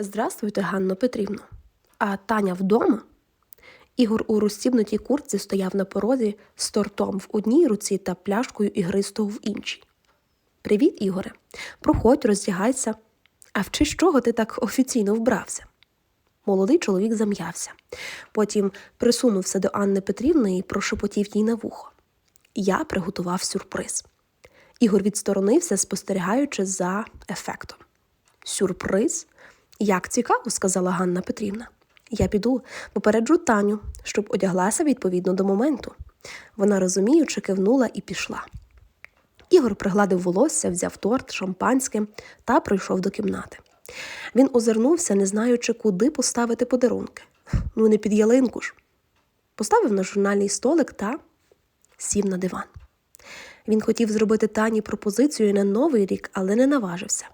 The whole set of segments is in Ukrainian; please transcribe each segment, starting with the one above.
Здравствуйте, Ганно Петрівно. А Таня вдома? Ігор у розстібнутій куртці стояв на порозі з тортом в одній руці та пляшкою ігристого в іншій. Привіт, Ігоре. Проходь, роздягайся. А в честь чого ти так офіційно вбрався? Молодий чоловік зам'явся. Потім присунувся до Анни Петрівни і прошепотів їй на вухо. Я приготував сюрприз. Ігор відсторонився, спостерігаючи за ефектом. Сюрприз? Як цікаво, сказала Ганна Петрівна. Я піду, попереджу Таню, щоб одяглася відповідно до моменту. Вона розуміючи, кивнула і пішла. Ігор пригладив волосся, взяв торт, шампанське та прийшов до кімнати. Він озирнувся, не знаючи, куди поставити подарунки. Ну, не під ялинку ж. Поставив на журнальний столик та сів на диван. Він хотів зробити Тані пропозицію на новий рік, але не наважився.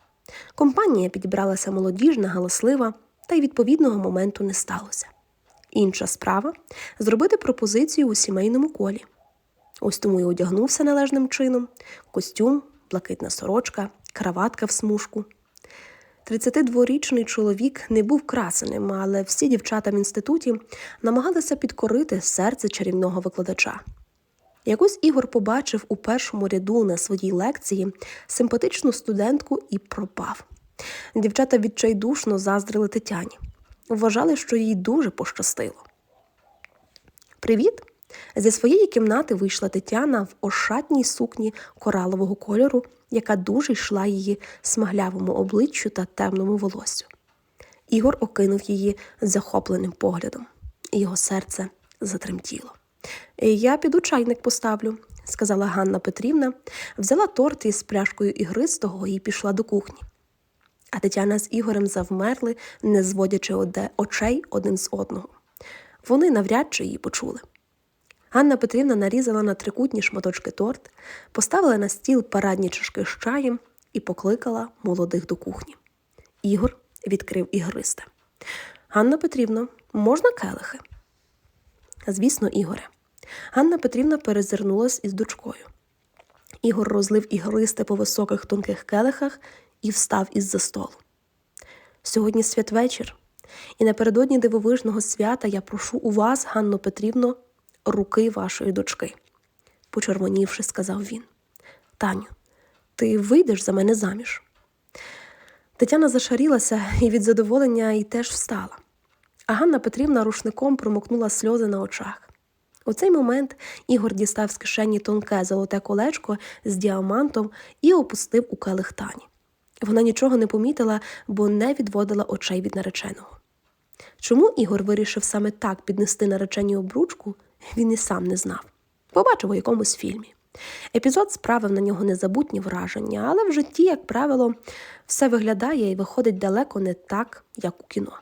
Компанія підібралася молодіжна, галаслива, та й відповідного моменту не сталося. Інша справа зробити пропозицію у сімейному колі. Ось тому й одягнувся належним чином: костюм, блакитна сорочка, краватка в смужку. 32-річний чоловік не був красеним, але всі дівчата в інституті намагалися підкорити серце чарівного викладача. Якось Ігор побачив у першому ряду на своїй лекції симпатичну студентку і пропав. Дівчата відчайдушно заздрили Тетяні. Вважали, що їй дуже пощастило. Привіт! Зі своєї кімнати вийшла Тетяна в ошатній сукні коралового кольору, яка дуже йшла її смаглявому обличчю та темному волоссю. Ігор окинув її захопленим поглядом, і його серце затремтіло. Я піду чайник поставлю, сказала Ганна Петрівна, взяла торт із пляшкою ігристого і пішла до кухні. А Тетяна з Ігорем завмерли, не зводячи оде очей один з одного. Вони навряд чи її почули. Ганна Петрівна нарізала на трикутні шматочки торт, поставила на стіл парадні чашки з чаєм і покликала молодих до кухні. Ігор відкрив ігристе. Ганна Петрівна, можна келихи? Звісно, Ігоре. Ганна Петрівна перезирнулась із дочкою. Ігор розлив ігристе по високих тонких келихах і встав із за столу. Сьогодні святвечір, і напередодні дивовижного свята я прошу у вас, Ганно Петрівно, руки вашої дочки, почервонівши, сказав він. Таню, ти вийдеш за мене заміж. Тетяна зашарілася і від задоволення і теж встала. А Ганна Петрівна рушником промокнула сльози на очах. У цей момент Ігор дістав з кишені тонке золоте колечко з діамантом і опустив у келих Тані. Вона нічого не помітила, бо не відводила очей від нареченого. Чому Ігор вирішив саме так піднести наречені обручку, він і сам не знав. Побачив у якомусь фільмі. Епізод справив на нього незабутні враження, але в житті, як правило, все виглядає і виходить далеко не так, як у кіно.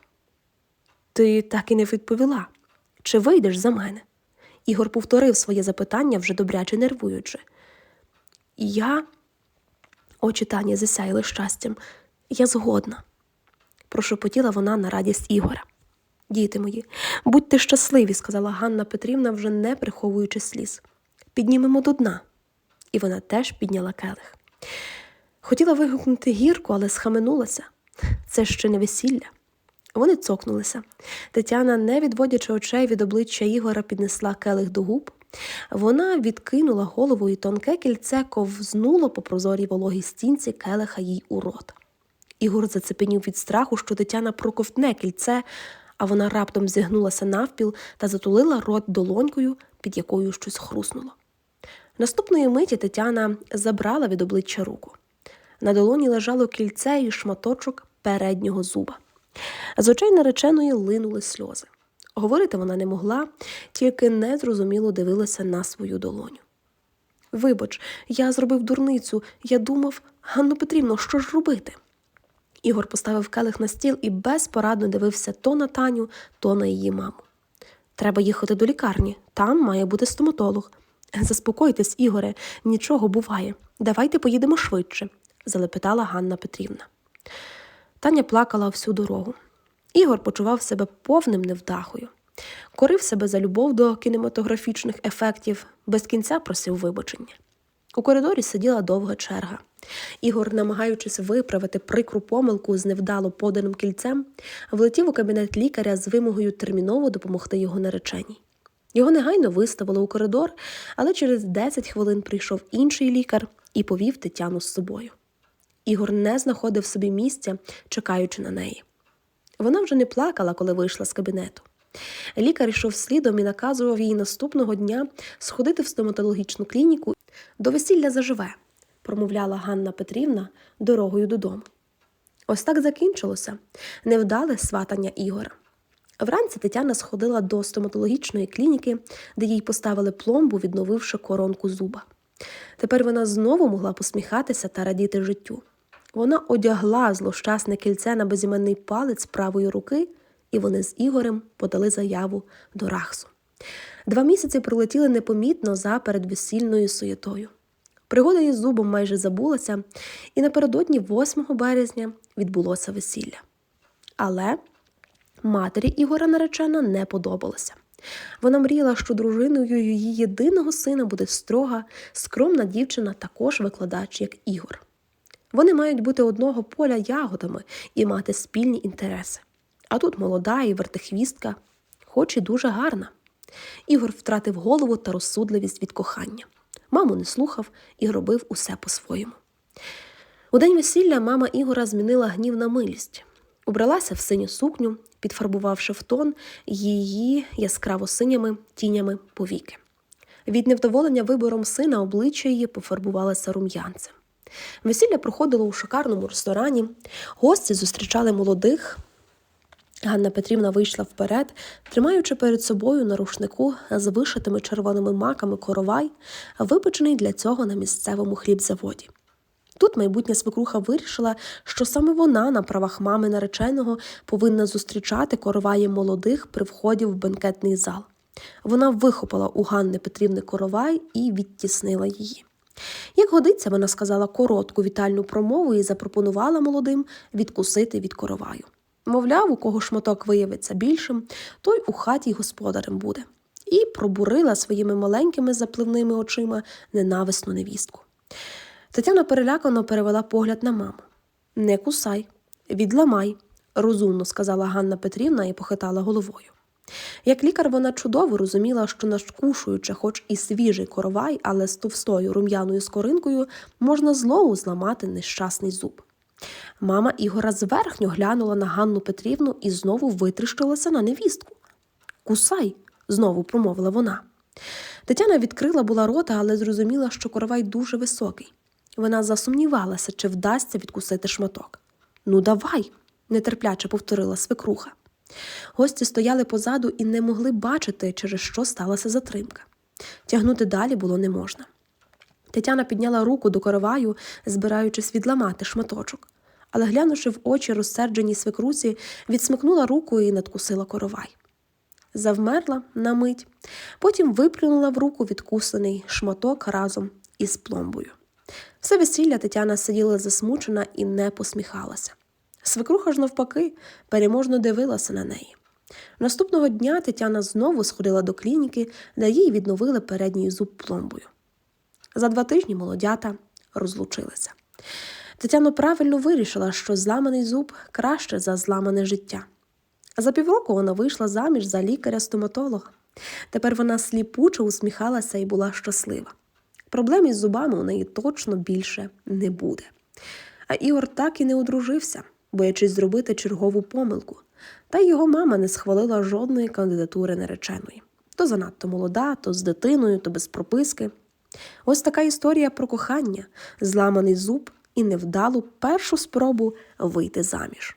Ти так і не відповіла. Чи вийдеш за мене? Ігор повторив своє запитання, вже добряче нервуючи. Я, очі Тані засяяли щастям, я згодна, прошепотіла вона на радість Ігора. Діти мої, будьте щасливі, сказала Ганна Петрівна, вже не приховуючи сліз. Піднімемо до дна. І вона теж підняла келих. Хотіла вигукнути гірку, але схаменулася. Це ще не весілля. Вони цокнулися. Тетяна, не відводячи очей від обличчя Ігора, піднесла келих до губ. Вона відкинула голову, і тонке кільце ковзнуло по прозорій вологій стінці келиха їй у рот. Ігор зацепенів від страху, що Тетяна проковтне кільце, а вона раптом зігнулася навпіл та затулила рот долонькою, під якою щось хруснуло. Наступної миті Тетяна забрала від обличчя руку. На долоні лежало кільце і шматочок переднього зуба. З очей нареченої линули сльози. Говорити вона не могла, тільки незрозуміло дивилася на свою долоню. Вибач, я зробив дурницю, я думав, Ганно Петрівно, що ж робити? Ігор поставив келих на стіл і безпорадно дивився то на Таню, то на її маму. Треба їхати до лікарні, там має бути стоматолог. Заспокойтесь, Ігоре, нічого буває. Давайте поїдемо швидше, залепетала Ганна Петрівна. Таня плакала всю дорогу. Ігор почував себе повним невдахою, корив себе за любов до кінематографічних ефектів, без кінця просив вибачення. У коридорі сиділа довга черга. Ігор, намагаючись виправити прикру помилку з невдало поданим кільцем, влетів у кабінет лікаря з вимогою терміново допомогти його нареченій. Його негайно виставили у коридор, але через 10 хвилин прийшов інший лікар і повів Тетяну з собою. Ігор не знаходив собі місця, чекаючи на неї. Вона вже не плакала, коли вийшла з кабінету. Лікар йшов слідом і наказував їй наступного дня сходити в стоматологічну клініку до весілля заживе, промовляла Ганна Петрівна дорогою додому. Ось так закінчилося невдале сватання Ігора. Вранці Тетяна сходила до стоматологічної клініки, де їй поставили пломбу, відновивши коронку зуба. Тепер вона знову могла посміхатися та радіти життю. Вона одягла злощасне кільце на безіменний палець правої руки, і вони з Ігорем подали заяву до Рахсу. Два місяці пролетіли непомітно за передвесільною суєтою. Пригода із зубом майже забулася, і напередодні 8 березня відбулося весілля. Але матері Ігора наречена не подобалося. Вона мріяла, що дружиною її єдиного сина буде строга, скромна дівчина, також викладач, як Ігор. Вони мають бути одного поля ягодами і мати спільні інтереси. А тут молода і вертихвістка, хоч і дуже гарна. Ігор втратив голову та розсудливість від кохання. Маму не слухав і робив усе по-своєму. У день весілля мама Ігора змінила гнів на милість. Убралася в синю сукню, підфарбувавши в тон її яскраво синіми тінями повіки. Від невдоволення вибором сина обличчя її пофарбувалося рум'янцем. Весілля проходило у шикарному ресторані. Гості зустрічали молодих. Ганна Петрівна вийшла вперед, тримаючи перед собою на рушнику з вишитими червоними маками коровай, випечений для цього на місцевому хлібзаводі. Тут майбутня свекруха вирішила, що саме вона на правах мами нареченого повинна зустрічати короваєм молодих при вході в бенкетний зал. Вона вихопила у Ганни Петрівни коровай і відтіснила її. Як годиться, вона сказала коротку вітальну промову і запропонувала молодим відкусити від короваю. Мовляв, у кого шматок виявиться більшим, той у хаті господарем буде, і пробурила своїми маленькими запливними очима ненависну невістку. Тетяна перелякано перевела погляд на маму. Не кусай, відламай, розумно сказала Ганна Петрівна і похитала головою. Як лікар, вона чудово розуміла, що нашкушуючи, хоч і свіжий коровай, але з товстою рум'яною скоринкою, можна знову зламати нещасний зуб. Мама Ігора зверхньо глянула на Ганну Петрівну і знову витріщилася на невістку. Кусай, знову промовила вона. Тетяна відкрила була рота, але зрозуміла, що коровай дуже високий. Вона засумнівалася, чи вдасться відкусити шматок. Ну, давай, нетерпляче повторила свекруха. Гості стояли позаду і не могли бачити, через що сталася затримка. Тягнути далі було не можна. Тетяна підняла руку до короваю, збираючись відламати шматочок, але, глянувши в очі розсердженій свекрусі, відсмикнула руку і надкусила коровай. Завмерла на мить, потім виплюнула в руку відкуслений шматок разом із пломбою. Все весілля Тетяна сиділа засмучена і не посміхалася. Свекруха ж, навпаки, переможно дивилася на неї. Наступного дня Тетяна знову сходила до клініки, де їй відновили передній зуб пломбою. За два тижні молодята розлучилися. Тетяна правильно вирішила, що зламаний зуб краще за зламане життя. За півроку вона вийшла заміж за лікаря-стоматолога. Тепер вона сліпуче усміхалася і була щаслива. Проблем із зубами у неї точно більше не буде. А Ігор так і не одружився, боячись зробити чергову помилку, та його мама не схвалила жодної кандидатури нареченої. То занадто молода, то з дитиною, то без прописки. Ось така історія про кохання, зламаний зуб і невдалу першу спробу вийти заміж.